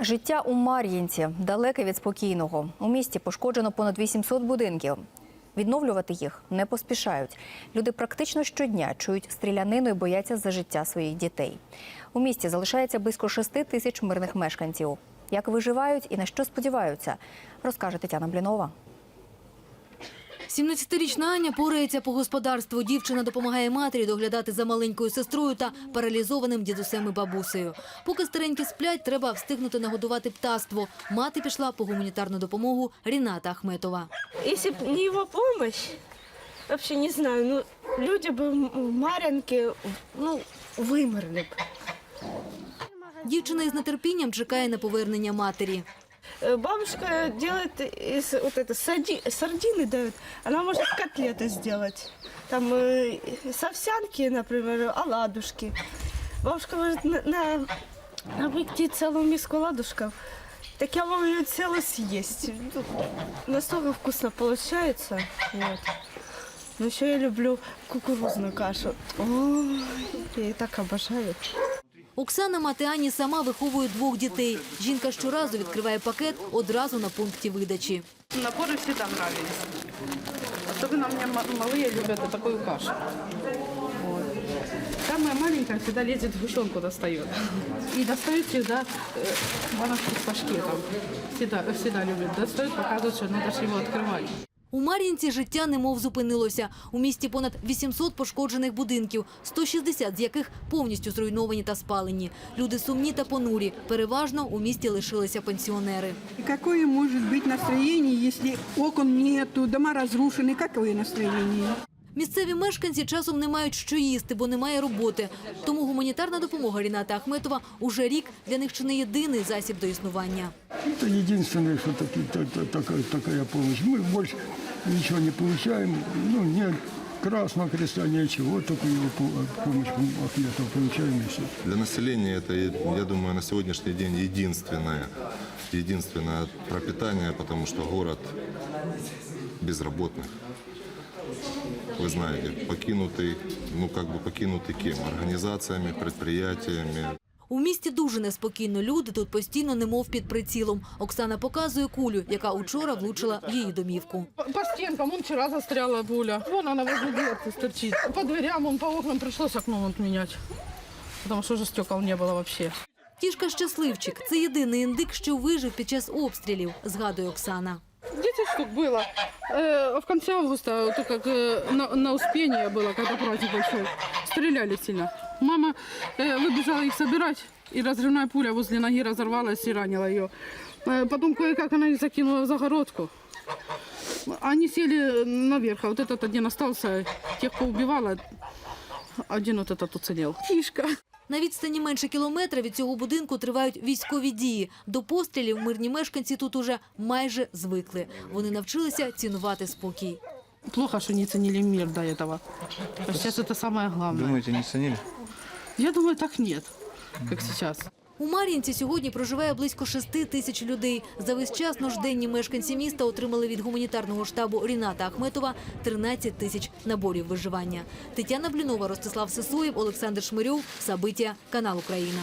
Життя у Мар'їнці далеке від спокійного. У місті пошкоджено понад 800 будинків. Відновлювати їх не поспішають. Люди практично щодня чують стрілянину і бояться за життя своїх дітей. У місті залишається близько 6 тисяч мирних мешканців. Як виживають і на що сподіваються, розкаже Тетяна Блінова. 17-річна Аня порається по господарству. Дівчина допомагає матері доглядати за маленькою сестрою та паралізованим дідусем і бабусею. Поки старенькі сплять, треба встигнути нагодувати птаство. Мати пішла по гуманітарну допомогу Ріната Ахметова. Если бы не его помощь, вообще не знаю, ну, люди бы в Мар'янки, ну, вымерли бы. Дівчина із нетерпінням чекає на повернення матері. Э, Бабушка делает из вот это сарди- сардины дает, она может котлеты сделать. Там э, с овсянки, например, оладушки. Бабушка может на, на, напекти целую миску оладушков. Так я могу ее целую съесть. Ну, Настолько вкусно получается. Вот. Но еще я люблю кукурузную кашу. Ой, я ее так обожаю. Оксана мати Ані сама виховує двох дітей. Жінка щоразу відкриває пакет одразу на пункті видачі. Напоры всегда нравились. Особенно у меня ма- малые любят такую кашу. Вот. Самая маленькая всегда лезет в гущенку достает. И достает всегда э, баночку с пашкетом. Всегда, всегда любит. Достает, показывает, что надо же его открывать. У Мар'їнці життя немов зупинилося. У місті понад 800 пошкоджених будинків, 160 з яких повністю зруйновані та спалені. Люди сумні та понурі. Переважно у місті лишилися пенсіонери. И Какое может быть настроение, если окон нету, дома разрушены? Какое настроение? Місцеві мешканці часом не мають що їсти, бо немає роботи. Тому гуманітарна допомога Ріната Ахметова уже рік для них чи не єдиний засіб до існування. Это единственное, что таки- та- та- такая, такая помощь. Мы больше ничего не получаем. Ну, нет Красного Креста, ничего, только его по- помощь Ахметова получаем и. Для населения это, я думаю, на сегодняшний день единственное, единственное пропитание, потому что город безработных. Вы знаете, покинутый, ну как бы покинутый кем? Организациями, предприятиями. У місті дуже неспокійно. Люди тут постійно немов під прицілом. Оксана показує кулю, яка учора влучила в її домівку. По, по стенкам, вон вчера застряла пуля. Вон она возле дверцы торчит. По дверям, вон по окнам пришлось окно вот менять. Потому что уже стекол не было вообще. Кішка щасливчик це єдиний індик, що вижив під час обстрілів, згадує Оксана. 10 штук было. Э, в конце августа, вот как э, на, на Успение было, когда праздник большой, стреляли сильно. Мама э, выбежала их собирать, и разрывная пуля возле ноги разорвалась и ранила ее. Э, потом кое-как она их закинула в загородку. Они сели наверх, а вот этот один остался, тех поубивала, один вот этот уцелел. Кишка. На відстані менше кілометра від цього будинку тривають військові дії. До пострілів мирні мешканці тут уже майже звикли. Вони навчилися цінувати спокій. Плохо, что не ценили мир до этого. А сейчас это самое главное. Думаете, не ценили? Я думаю, так нет, как сейчас. У Мар'їнці сьогодні проживає близько шести тисяч людей. За весь час нужденні мешканці міста отримали від гуманітарного штабу Ріната Ахметова 13 тисяч наборів виживання. Тетяна Блінова, Ростислав Сисоєв, Олександр Шмирьов, Сабиття, канал Україна.